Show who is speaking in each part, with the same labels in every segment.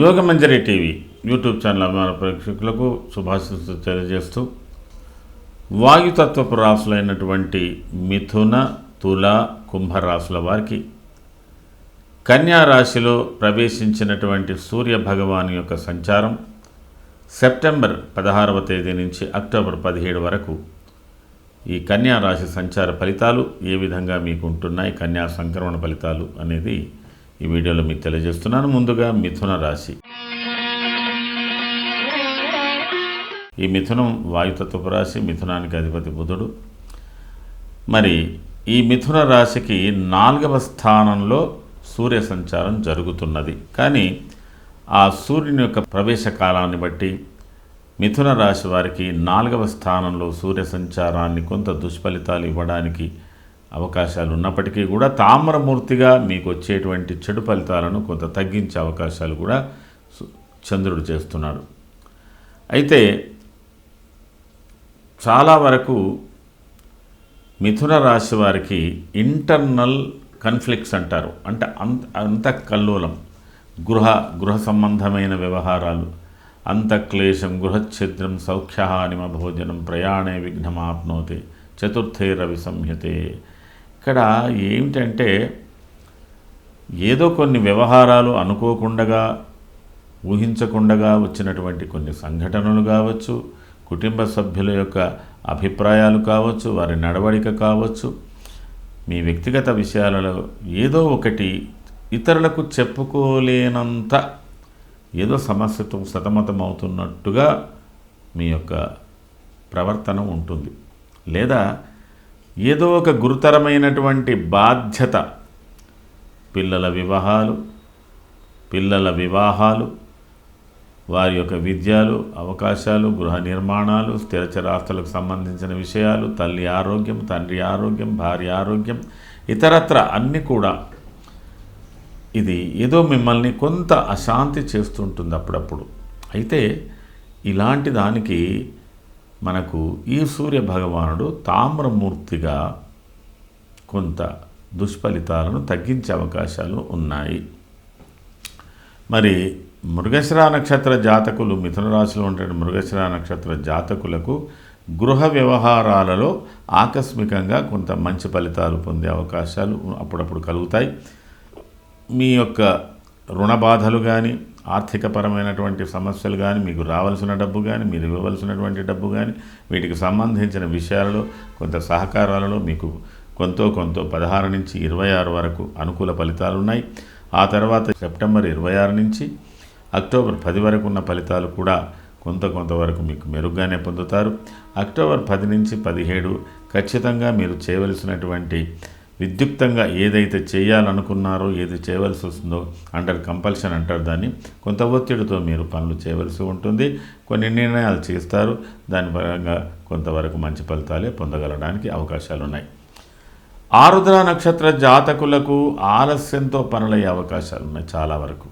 Speaker 1: Yogamanjari TV YouTube channel అభిమాన ప్రేక్షకులకు శుభాశిస్సులు తెలియజేస్తూ వాయుతత్వపు రాసులైనటువంటి మిథున తుల కుంభరాశుల వారికి కన్యా రాశిలో ప్రవేశించినటువంటి సూర్య భగవాన్ యొక్క సంచారం సెప్టెంబర్ పదహారవ తేదీ నుంచి అక్టోబర్ పదిహేడు వరకు ఈ కన్యా రాశి సంచార ఫలితాలు ఏ విధంగా మీకు ఉంటున్నాయి కన్యా సంక్రమణ ఫలితాలు అనేది ఈ వీడియోలో మీకు తెలియజేస్తున్నాను. ముందుగా మిథున రాశి. ఈ మిథునం వాయుతత్వపు రాశి మిథునానికి అధిపతి బుధుడు. మరి ఈ మిథున రాశికి నాలుగవ స్థానంలో సూర్య సంచారం జరుగుతున్నది. కానీ ఆ సూర్యుని యొక్క ప్రవేశ కాలాన్ని బట్టి మిథున రాశి వారికి నాలుగవ స్థానంలో సూర్య సంచారాన్ని కొంత దుష్ఫలితాలు ఇవ్వడానికి అవకాశాలు ఉన్నప్పటికీ కూడా తామ్రమూర్తిగా మీకు వచ్చేటువంటి చెడు ఫలితాలను కొంత తగ్గించే అవకాశాలు కూడా చంద్రుడు చేస్తున్నాడు. అయితే చాలా వరకు మిథున రాశి వారికి ఇంటర్నల్ కన్ఫ్లిక్ట్స్ అంటారు. అంటే అంత అంత కల్లోలం. గృహ గృహ సంబంధమైన వ్యవహారాలు అంతఃక్లేశం గృహఛిద్రం సౌఖ్యహానిమ భోజనం ప్రయాణే విఘ్నమాప్నోతి. చతుర్థే రవి సంహితే. ఇక్కడ ఏమిటంటే ఏదో కొన్ని వ్యవహారాలు అనుకోకుండగా ఊహించకుండగా వచ్చినటువంటి కొన్ని సంఘటనలు కావచ్చు కుటుంబ సభ్యుల యొక్క అభిప్రాయాలు కావచ్చు వారి నడవడిక కావచ్చు మీ వ్యక్తిగత విషయాలలో ఏదో ఒకటి ఇతరులకు చెప్పుకోలేనంత ఏదో సమస్యతో సతమతం అవుతున్నట్టుగా మీ యొక్క ప్రవర్తన ఉంటుంది. లేదా ఏదో ఒక గురుతరమైనటువంటి బాధ్యత పిల్లల వివాహాలు పిల్లల వివాహాలు వారి యొక్క విద్యలు అవకాశాలు గృహ నిర్మాణాలు స్థిరచరాస్తులకు సంబంధించిన విషయాలు తల్లి ఆరోగ్యం తండ్రి ఆరోగ్యం భార్య ఆరోగ్యం ఇతరత్ర అన్నీ కూడా ఇది ఏదో మిమ్మల్ని కొంత అశాంతి చేస్తుంటుంది అప్పుడప్పుడు. అయితే ఇలాంటి దానికి మనకు ఈ సూర్య భగవానుడు తామ్రమూర్తిగా కొంత దుష్ఫలితాలను తగ్గించే అవకాశాలు ఉన్నాయి. మరి మృగశిరా నక్షత్ర జాతకులు మిథున రాశిలో ఉండే మృగశిరా నక్షత్ర జాతకులకు గృహ వ్యవహారాలలో ఆకస్మికంగా కొంత మంచి ఫలితాలు పొందే అవకాశాలు అప్పుడప్పుడు కలుగుతాయి. మీ యొక్క రుణ బాధలు కానీ ఆర్థికపరమైనటువంటి సమస్యలు కానీ మీకు రావాల్సిన డబ్బు కానీ మీరు ఇవ్వవలసినటువంటి డబ్బు కానీ వీటికి సంబంధించిన విషయాలలో కొంత సహకారాలలో మీకు కొంత కొంత పదహారు నుంచి ఇరవై ఆరు వరకు అనుకూల ఫలితాలు ఉన్నాయి. ఆ తర్వాత సెప్టెంబర్ ఇరవై ఆరు నుంచి అక్టోబర్ పది వరకు ఉన్న ఫలితాలు కూడా కొంత కొంతవరకు మీకు మెరుగ్గానే పొందుతారు. అక్టోబర్ పది నుంచి పదిహేడు ఖచ్చితంగా మీరు చేయవలసినటువంటి విద్యుక్తంగా ఏదైతే చేయాలనుకున్నారో ఏది చేయవలసి వస్తుందో అండర్ కంపల్షన్ అంటారు దాన్ని. కొంత ఒత్తిడితో మీరు పనులు చేయవలసి ఉంటుంది. కొన్ని నిర్ణయాలు చేస్తారు. దాని పరంగా కొంతవరకు మంచి ఫలితాలే పొందగలడానికి అవకాశాలు ఉన్నాయి ఆరుద్ర నక్షత్ర జాతకులకు ఆలస్యంతో పనులయ్యే అవకాశాలు ఉన్నాయి చాలా వరకు.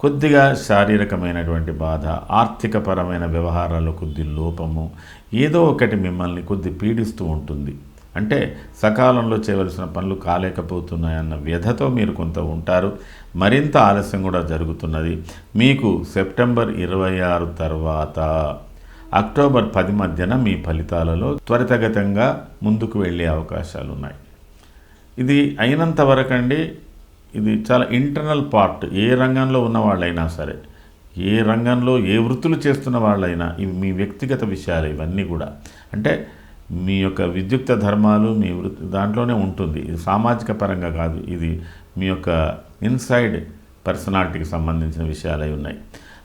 Speaker 1: కొద్దిగా శారీరకమైనటువంటి బాధ ఆర్థికపరమైన వ్యవహారాలు కొద్ది లోపము ఏదో ఒకటి మిమ్మల్ని కొద్ది పీడిస్తూ ఉంటుంది. అంటే సకాలంలో చేయవలసిన పనులు కాలేకపోతున్నాయన్న వ్యధతో మీరు కొంత ఉంటారు. మరింత ఆలస్యం కూడా జరుగుతున్నది. మీకు సెప్టెంబర్ ఇరవై ఆరు తర్వాత అక్టోబర్ పది మధ్యన మీ ఫలితాలలో త్వరితగతంగా ముందుకు వెళ్ళే అవకాశాలు ఉన్నాయి ఇది అయినంత వరకండి ఇది చాలా ఇంటర్నల్ పార్ట్. ఏ రంగంలో ఉన్న వాళ్ళైనా సరే ఏ రంగంలో ఏ వృత్తులు చేస్తున్న వాళ్ళైనా ఇవి మీ వ్యక్తిగత విషయాలు ఇవన్నీ కూడా. అంటే మీ యొక్క విద్యుక్త ధర్మాలు మీ వృత్తి దాంట్లోనే ఉంటుంది. ఇది సామాజిక పరంగా కాదు. ఇది మీ యొక్క ఇన్సైడ్ పర్సనాలిటీకి సంబంధించిన విషయాలై ఉన్నాయి.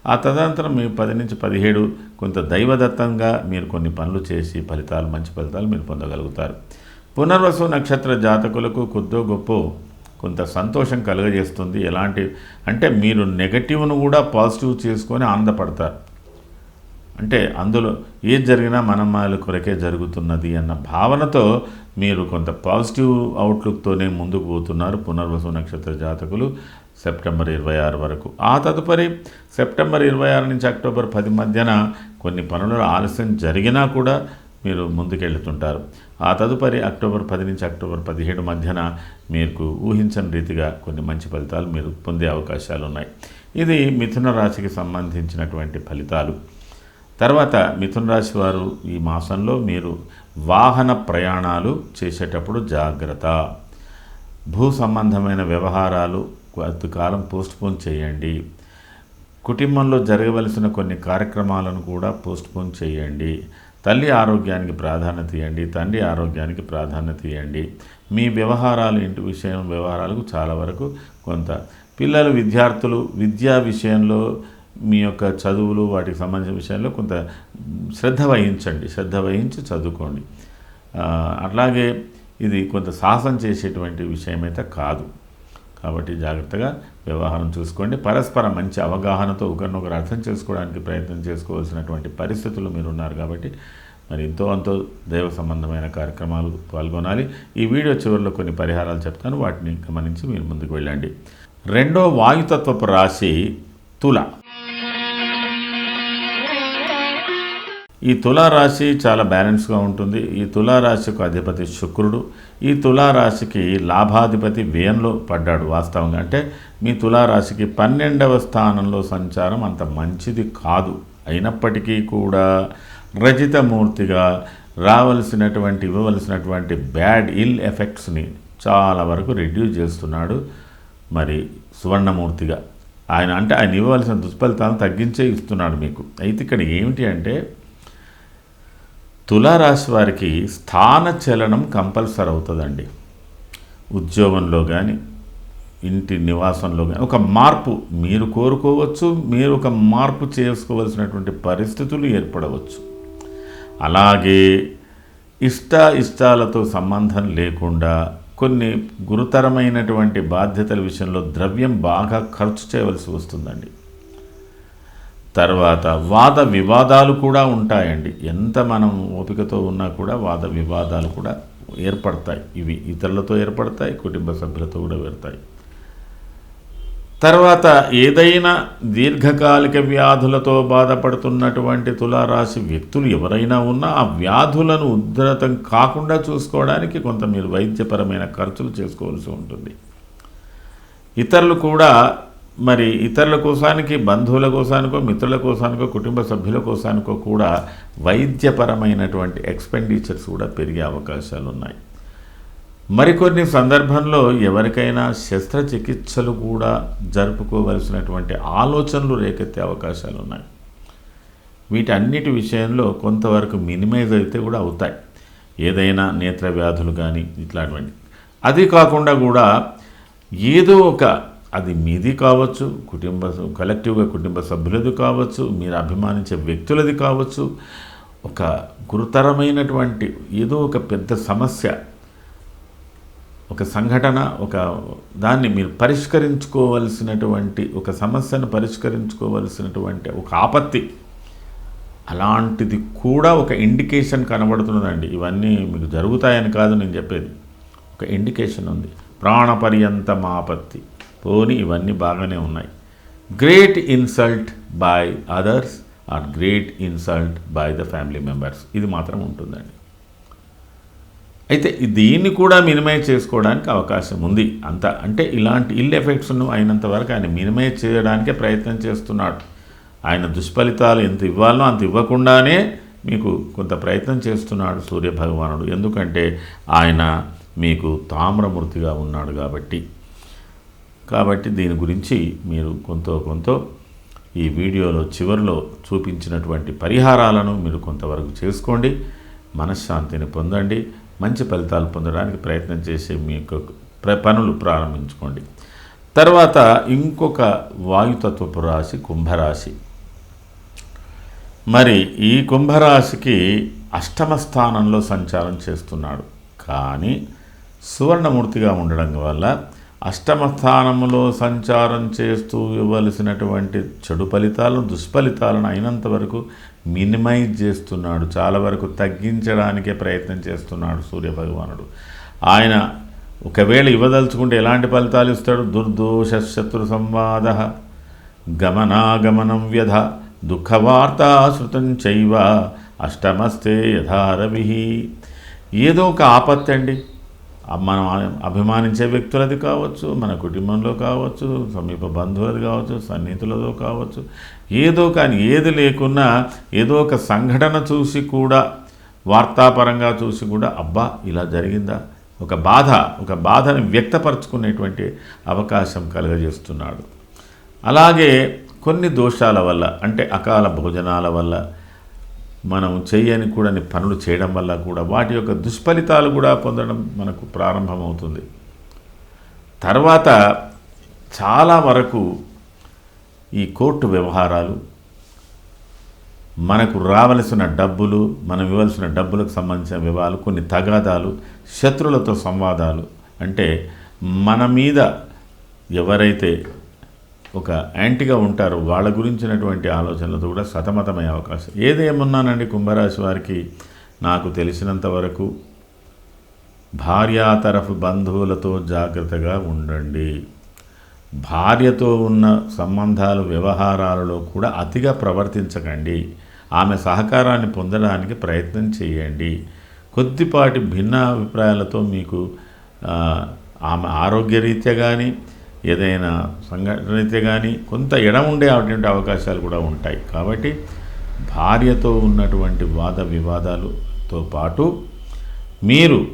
Speaker 1: ఆ తదనంతరం మీ పది నుంచి పదిహేడు కొంత దైవదత్తంగా మీరు కొన్ని పనులు చేసి ఫలితాలు మంచి ఫలితాలు మీరు పొందగలుగుతారు. పునర్వసు నక్షత్ర జాతకులకు కొద్దో గొప్ప కొంత సంతోషం కలుగజేస్తుంది. ఎలాంటి అంటే మీరు నెగటివ్ను కూడా పాజిటివ్ చేసుకొని ఆనందపడతారు. అంటే అందులో ఏది జరిగినా మనమ్మాయిల కొరకే జరుగుతున్నది అన్న భావనతో మీరు కొంత పాజిటివ్ అవుట్లుక్తోనే ముందుకు పోతున్నారు పునర్వసు నక్షత్ర జాతకులు సెప్టెంబర్ ఇరవై ఆరు వరకు. ఆ తదుపరి సెప్టెంబర్ ఇరవై ఆరు నుంచి అక్టోబర్ పది మధ్యన కొన్ని పనులు ఆలస్యం జరిగినా కూడా మీరు ముందుకెళ్తుంటారు. ఆ తదుపరి అక్టోబర్ పది నుంచి అక్టోబర్ పదిహేడు మధ్యన మీకు ఊహించని రీతిగా కొన్ని మంచి ఫలితాలు మీరు పొందే అవకాశాలు ఉన్నాయి ఇది మిథున రాశికి సంబంధించినటువంటి ఫలితాలు. తర్వాత మిథున రాశి వారు ఈ మాసంలో మీరు వాహన ప్రయాణాలు చేసేటప్పుడు జాగ్రత్త. భూ సంబంధమైన వ్యవహారాలు కొంతకాలం పోస్ట్పోన్ చేయండి. కుటుంబంలో జరగవలసిన కొన్ని కార్యక్రమాలను కూడా పోస్ట్పోన్ చేయండి. తల్లి ఆరోగ్యానికి ప్రాధాన్యత ఇవ్వండి. తండ్రి ఆరోగ్యానికి ప్రాధాన్యత ఇవ్వండి. మీ వ్యవహారాలు ఇంటి విషయం వ్యవహారాలకు చాలా వరకు కొంత. పిల్లలు విద్యార్థులు విద్యా విషయంలో మీ యొక్క చదువులు వాటికి సంబంధించిన విషయంలో కొంత శ్రద్ధ వహించండి శ్రద్ధ వహించి చదువుకోండి. అట్లాగే ఇది కొంత సాహసం చేసేటువంటి విషయం అయితే కాదు. కాబట్టి జాగ్రత్తగా వ్యవహారం చూసుకోండి. పరస్పర మంచి అవగాహనతో ఒకరినొకరు అర్థం చేసుకోవడానికి ప్రయత్నం చేసుకోవాల్సినటువంటి పరిస్థితులు మీరు ఉన్నారు కాబట్టి మరి ఎంతో అంతో దైవ సంబంధమైన కార్యక్రమాలు పాల్గొనాలి. ఈ వీడియో చివరిలో కొన్ని పరిహారాలు చెప్తాను. వాటిని గమనించి మీరు ముందుకు వెళ్ళండి. రెండో వాయుతత్వపు రాశి తుల. ఈ తులారాశి చాలా బ్యాలెన్స్గా ఉంటుంది. ఈ తులారాశికి అధిపతి శుక్రుడు ఈ తులారాశికి లాభాధిపతి వ్యయంలో పడ్డాడు వాస్తవంగా. అంటే మీ తులారాశికి పన్నెండవ స్థానంలో సంచారం అంత మంచిది కాదు. అయినప్పటికీ కూడా రజితమూర్తిగా రావలసినటువంటి ఇవ్వవలసినటువంటి బ్యాడ్ ఇల్ ఎఫెక్ట్స్ని చాలా వరకు రెడ్యూస్ చేస్తున్నాడు మరి సువర్ణమూర్తిగా. ఆయన అంటే ఆయన ఇవ్వవలసిన దుష్ఫలితాలను తగ్గించే ఇస్తున్నాడు మీకు. అయితే ఇక్కడ ఏమిటి అంటే తులారాశి వారికి స్థాన చలనం కంపల్సరీ అవుతుందండి. ఉద్యోగంలో కానీ ఇంటి నివాసంలో కానీ ఒక మార్పు మీరు కోరుకోవచ్చు మీరు ఒక మార్పు చేసుకోవలసినటువంటి పరిస్థితులు ఏర్పడవచ్చు. అలాగే ఇష్ట ఇష్టాలతో సంబంధం లేకుండా కొన్ని గురుతరమైనటువంటి బాధ్యతల విషయంలో ద్రవ్యం బాగా ఖర్చు చేయవలసి వస్తుందండి. తర్వాత వాద వివాదాలు కూడా ఉంటాయండి. ఎంత మనం ఓపికతో ఉన్నా కూడా వాద వివాదాలు కూడా ఏర్పడతాయి. ఇవి ఇతరులతో ఏర్పడతాయి కుటుంబ సభ్యులతో కూడా పెడతాయి తర్వాత ఏదైనా దీర్ఘకాలిక వ్యాధులతో బాధపడుతున్నటువంటి తులారాశి వ్యక్తులు ఎవరైనా ఉన్నా ఆ వ్యాధులను ఉద్ధృతం కాకుండా చూసుకోవడానికి కొంత మీరు వైద్యపరమైన ఖర్చులు చేసుకోవాల్సి ఉంటుంది. ఇతరులు కూడా మరి ఇతరుల కోసానికి బంధువుల కోసానికో మిత్రుల కోసానికో కుటుంబ సభ్యుల కోసానికో కూడా వైద్యపరమైనటువంటి ఎక్స్పెండిచర్స్ కూడా పెరిగే అవకాశాలు ఉన్నాయి మరికొన్ని సందర్భంలో ఎవరికైనా శస్త్రచికిత్సలు కూడా జరుపుకోవలసినటువంటి ఆలోచనలు రేకెత్తే అవకాశాలు ఉన్నాయి వీటన్నిటి విషయంలో కొంతవరకు మినిమైజ్ అయితే కూడా అవుతాయి. ఏదైనా నేత్ర వ్యాధులు కానీ ఇట్లాంటివన్నీ. అది కాకుండా కూడా ఏదో ఒక అది మీది కావచ్చు కుటుంబ కలెక్టివ్గా కుటుంబ సభ్యులది కావచ్చు మీరు అభిమానించే వ్యక్తులది కావచ్చు ఒక గురుతరమైనటువంటి ఏదో ఒక పెద్ద సమస్య ఒక సంఘటన ఒక దాన్ని మీరు పరిష్కరించుకోవలసినటువంటి ఒక సమస్యను పరిష్కరించుకోవలసినటువంటి ఒక ఆపత్తి అలాంటిది కూడా ఒక ఇండికేషన్ కనబడుతున్నదండి. ఇవన్నీ మీకు జరుగుతాయని కాదు నేను చెప్పేది. ఒక ఇండికేషన్ ఉంది. ప్రాణపర్యంతం ఆపత్తి పోని ఇవన్నీ బాగానే ఉన్నాయి. Great insult by others are great insult by the family members ఇది మాత్రం ఉంటుందండి. అయితే దీన్ని కూడా మినిమైజ్ చేసుకోవడానికి అవకాశం ఉంది. అంత అంటే ఇలాంటి ఇల్ ఎఫెక్ట్స్ను అయినంత వరకు ఆయన మినిమైజ్ చేయడానికే ప్రయత్నం చేస్తున్నాడు. ఆయన దుష్ఫలితాలు ఎంత ఇవ్వాలో అంత ఇవ్వకుండానే మీకు కొంత ప్రయత్నం చేస్తున్నాడు సూర్య భగవానుడు ఎందుకంటే ఆయన మీకు తామ్రమూర్తిగా ఉన్నాడు కాబట్టి. కాబట్టి దీని గురించి మీరు కొంత కొంత ఈ వీడియోలో చివరిలో చూపించినటువంటి పరిహారాలను మీరు కొంతవరకు చేసుకోండి మనశ్శాంతిని పొందండి మంచి ఫలితాలు పొందడానికి ప్రయత్నం చేసే మీ యొక్క ప్ర పనులు ప్రారంభించుకోండి. తర్వాత ఇంకొక వాయుతత్వపు రాశి కుంభరాశి. మరి ఈ కుంభరాశికి అష్టమ స్థానంలో సంచారం చేస్తున్నాడు. కానీ సువర్ణమూర్తిగా ఉండడం వల్ల అష్టమ స్థానంలో సంచారం చేస్తూ ఇవ్వవలసినటువంటి చెడు ఫలితాలను దుష్ఫలితాలను అయినంత వరకు మినిమైజ్ చేస్తున్నాడు. చాలా వరకు తగ్గించడానికే ప్రయత్నం చేస్తున్నాడు సూర్యభగవానుడు. ఆయన ఒకవేళ ఇవ్వదలుచుకుంటే ఎలాంటి ఫలితాలు ఇస్తాడు? దుర్దోష శత్రు సంవాద గమనాగమనం వ్యధ దుఃఖవార్తా శృతం చైవ అష్టమస్తే యథారవి ఏదో ఒక ఆపత్తి అండి మనం అభిమానించే వ్యక్తులది కావచ్చు మన కుటుంబంలో కావచ్చు సమీప బంధువులది కావచ్చు సన్నిహితులతో కావచ్చు ఏదో కానీ ఏది లేకున్నా ఏదో ఒక సంఘటన చూసి కూడా వార్తాపరంగా చూసి కూడా అబ్బా ఇలా జరిగిందా? ఒక బాధ ఒక బాధను వ్యక్తపరచుకునేటువంటి అవకాశం కలుగజేస్తున్నాడు. అలాగే కొన్ని దోషాల వల్ల అంటే అకాల భోజనాల వల్ల మనం చేయని కూడని పనులు చేయడం వల్ల కూడా వాటి యొక్క దుష్ఫలితాలు కూడా పొందడం మనకు ప్రారంభమవుతుంది. తర్వాత చాలా వరకు ఈ కోర్టు వ్యవహారాలు మనకు రావలసిన డబ్బులు మనం ఇవ్వాల్సిన డబ్బులకు సంబంధించిన వివరాలు కొన్ని తగాదాలు శత్రులతో సంవాదాలు అంటే మన మీద ఎవరైతే ఒక యాంటీగా ఉంటారు. వాళ్ళ గురించినటువంటి ఆలోచనలతో కూడా సతమతమయ్యే అవకాశం. ఏదేమన్నానండి కుంభరాశి వారికి? నాకు తెలిసినంత వరకు భార్యా తరఫు బంధువులతో జాగ్రత్తగా ఉండండి. భార్యతో ఉన్న సంబంధాలు వ్యవహారాలలో కూడా అతిగా ప్రవర్తించకండి. ఆమె సహకారాన్ని పొందడానికి ప్రయత్నం చేయండి. కొద్దిపాటి భిన్న అభిప్రాయాలతో మీకు ఆమె ఆరోగ్యరీత్యా కానీ ఏదైనా సంఘటన అయితే కానీ కొంత ఎడం ఉండే అటువంటి అవకాశాలు కూడా ఉంటాయి. కాబట్టి భార్యతో ఉన్నటువంటి వాద వివాదాలతో పాటు మీరు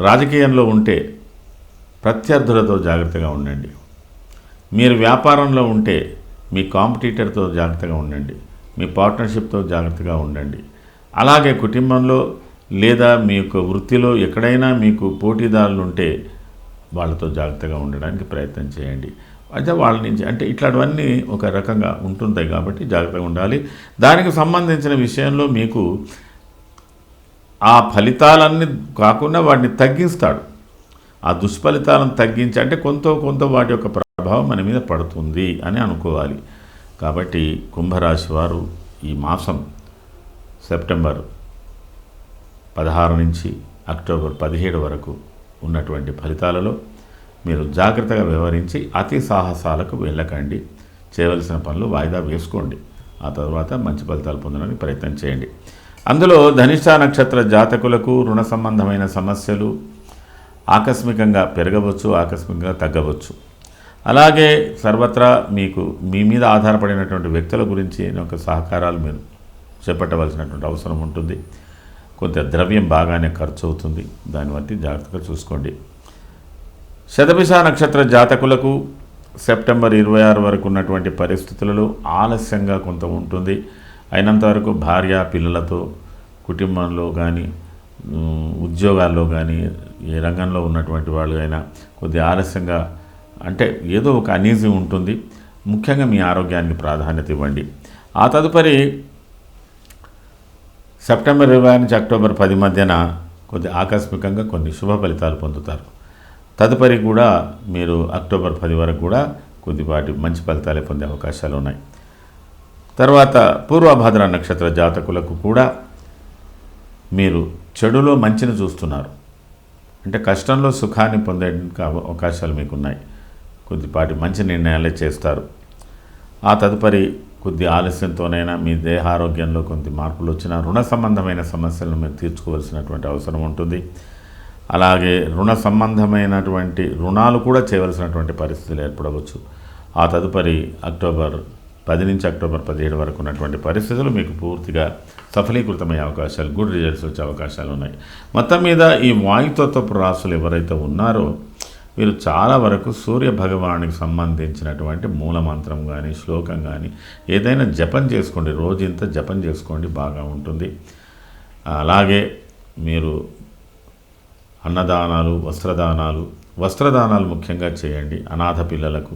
Speaker 1: రాజకీయంలో ఉంటే ప్రత్యర్థులతో జాగ్రత్తగా ఉండండి. మీరు వ్యాపారంలో ఉంటే మీ కాంపిటీటర్తో జాగ్రత్తగా ఉండండి. మీ పార్ట్నర్షిప్తో జాగ్రత్తగా ఉండండి. అలాగే కుటుంబంలో లేదా మీ యొక్క వృత్తిలో ఎక్కడైనా మీకు పోటీదారులు ఉంటే వాళ్ళతో జాగ్రత్తగా ఉండడానికి ప్రయత్నం చేయండి. అయితే వాళ్ళ నుంచి అంటే ఇట్లాంటివన్నీ ఒక రకంగా ఉంటుంటాయి కాబట్టి జాగ్రత్తగా ఉండాలి. దానికి సంబంధించిన విషయంలో మీకు ఆ ఫలితాలన్నీ కాకుండా వాటిని తగ్గిస్తాడు. ఆ దుష్ఫలితాలను తగ్గించి అంటే కొంత కొంత వాటి యొక్క ప్రభావం మన మీద పడుతుంది అని అనుకోవాలి. కాబట్టి కుంభరాశి వారు ఈ మాసం సెప్టెంబర్ పదహారు నుంచి అక్టోబర్ పదిహేడు వరకు ఉన్నటువంటి ఫలితాలలో మీరు జాగ్రత్తగా వ్యవహరించి అతి సాహసాలకు వెళ్ళకండి. చేయవలసిన పనులు వాయిదా వేసుకోండి. ఆ తర్వాత మంచి ఫలితాలు పొందడానికి ప్రయత్నం చేయండి. అందులో ధనిష్ట నక్షత్ర జాతకులకు రుణ సంబంధమైన సమస్యలు ఆకస్మికంగా పెరగవచ్చు ఆకస్మికంగా తగ్గవచ్చు. అలాగే సర్వత్రా మీకు మీ మీద ఆధారపడినటువంటి వ్యక్తుల గురించి ఒక సహకారాలు మీరు చేపట్టవలసినటువంటి అవసరం ఉంటుంది. కొద్దిగా ద్రవ్యం బాగానే ఖర్చు అవుతుంది దాన్ని బట్టి జాగ్రత్తగా చూసుకోండి. శతభిష నక్షత్ర జాతకులకు సెప్టెంబర్ ఇరవై ఆరు వరకు ఉన్నటువంటి పరిస్థితులలో ఆలస్యంగా కొంత ఉంటుంది. అయినంత వరకు భార్య పిల్లలతో కుటుంబంలో కానీ ఉద్యోగాల్లో కానీ ఏ రంగంలో ఉన్నటువంటి వాళ్ళు అయినా కొద్దిగా ఆలస్యంగా అంటే ఏదో ఒక అనీజీ ఉంటుంది. ముఖ్యంగా మీ ఆరోగ్యానికి ప్రాధాన్యత ఇవ్వండి. ఆ తదుపరి సెప్టెంబర్ ఇరవై నుంచి అక్టోబర్ పది మధ్యన కొద్ది ఆకస్మికంగా కొన్ని శుభ ఫలితాలు పొందుతారు. తదుపరి కూడా మీరు అక్టోబర్ పది వరకు కూడా కొద్దిపాటి మంచి ఫలితాలే పొందే అవకాశాలు ఉన్నాయి. తర్వాత పూర్వభద్ర నక్షత్ర జాతకులకు కూడా మీరు చెడులో మంచిని చూస్తున్నారు. అంటే కష్టంలో సుఖాన్ని పొందేందుకు అవ- అవకాశాలు మీకు ఉన్నాయి కొద్దిపాటి మంచి నిర్ణయాలే చేస్తారు. ఆ తదుపరి కొద్ది ఆలస్యంతోనైనా మీ దేహారోగ్యంలో కొద్ది మార్పులు వచ్చినా రుణ సంబంధమైన సమస్యలను మీరు తీర్చుకోవాల్సినటువంటి అవసరం ఉంటుంది. అలాగే రుణ సంబంధమైనటువంటి రుణాలు కూడా చేయవలసినటువంటి పరిస్థితులు ఏర్పడవచ్చు. ఆ తదుపరి అక్టోబర్ పది నుంచి అక్టోబర్ పదిహేడు వరకు ఉన్నటువంటి పరిస్థితులు మీకు పూర్తిగా సఫలీకృతమయ్యే అవకాశాలు గుడ్ రిజల్ట్స్ వచ్చే అవకాశాలు ఉన్నాయి. మొత్తం మీద ఈ వాయుతత్వపు రాసులు ఎవరైతే ఉన్నారో మీరు చాలా వరకు సూర్య భగవానికి సంబంధించినటువంటి మూలమంత్రం కానీ శ్లోకం కానీ ఏదైనా జపం చేసుకోండి. రోజు ఇంత జపం చేసుకోండి బాగా ఉంటుంది. అలాగే మీరు అన్నదానాలు వస్త్రదానాలు వస్త్రదానాలు ముఖ్యంగా చేయండి అనాథ పిల్లలకు.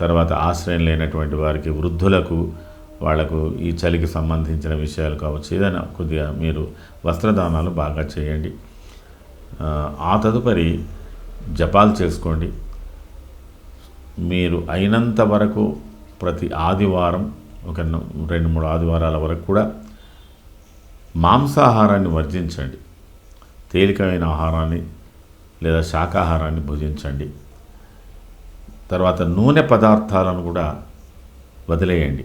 Speaker 1: తర్వాత ఆశ్రయం లేనటువంటి వారికి వృద్ధులకు వాళ్ళకు ఈ చలికి సంబంధించిన విషయాలు కావచ్చు ఏదైనా కొద్దిగా మీరు వస్త్రదానాలు బాగా చేయండి. ఆ తదుపరి జపాలు చేసుకోండి. మీరు అయినంత వరకు ప్రతి ఆదివారం ఒక రెండు మూడు ఆదివారాల వరకు కూడా మాంసాహారాన్ని వర్జించండి. తేలికమైన ఆహారాన్ని లేదా శాకాహారాన్ని భుజించండి. తర్వాత నూనె పదార్థాలను కూడా వదిలేయండి.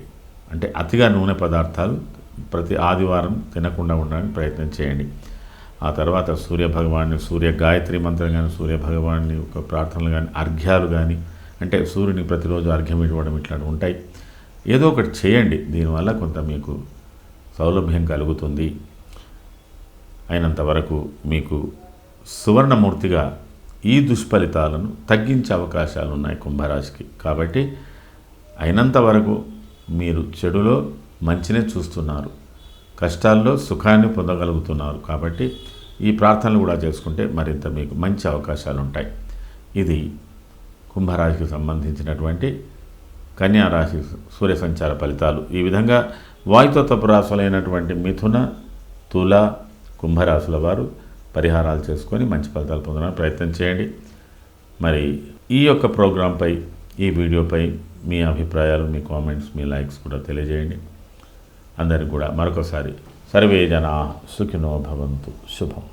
Speaker 1: అంటే అతిగా నూనె పదార్థాలు ప్రతి ఆదివారం తినకుండా ఉండడానికి ప్రయత్నం చేయండి. ఆ తర్వాత సూర్య భగవాన్ని సూర్య గాయత్రి మంత్రం కానీ సూర్య భగవాన్ని ప్రార్థనలు కానీ అర్ఘ్యాలు కానీ అంటే సూర్యుని ప్రతిరోజు అర్ఘ్యం ఇవ్వడం ఇట్లాంటివి ఉంటాయి. ఏదో ఒకటి చేయండి. దీనివల్ల కొంత మీకు సౌలభ్యం కలుగుతుంది. అయినంత వరకు మీకు సువర్ణమూర్తిగా ఈ దుష్ఫలితాలను తగ్గించే అవకాశాలు ఉన్నాయి కుంభరాశికి. కాబట్టి అయినంత వరకు మీరు చెడులో మంచినే చూస్తున్నారు. కష్టాల్లో సుఖాన్ని పొందగలుగుతున్నారు. కాబట్టి ఈ ప్రార్థనలు కూడా చేసుకుంటే మరింత మీకు మంచి అవకాశాలు ఉంటాయి ఇది కుంభరాశికి సంబంధించినటువంటి కన్యా రాశి సూర్య సంచార ఫలితాలు. ఈ విధంగా వాయుతత్వపు రాశులైనటువంటి మిథున తుల కుంభరాశుల వారు పరిహారాలు చేసుకొని మంచి ఫలితాలు పొందడానికి ప్రయత్నం చేయండి. మరి ఈ యొక్క ప్రోగ్రాంపై ఈ వీడియోపై మీ అభిప్రాయాలు మీ కామెంట్స్ మీ లైక్స్ కూడా తెలియజేయండి. అందరికి కూడా మరొకసారి సర్వే జనా సుఖినో భవంతు. శుభం.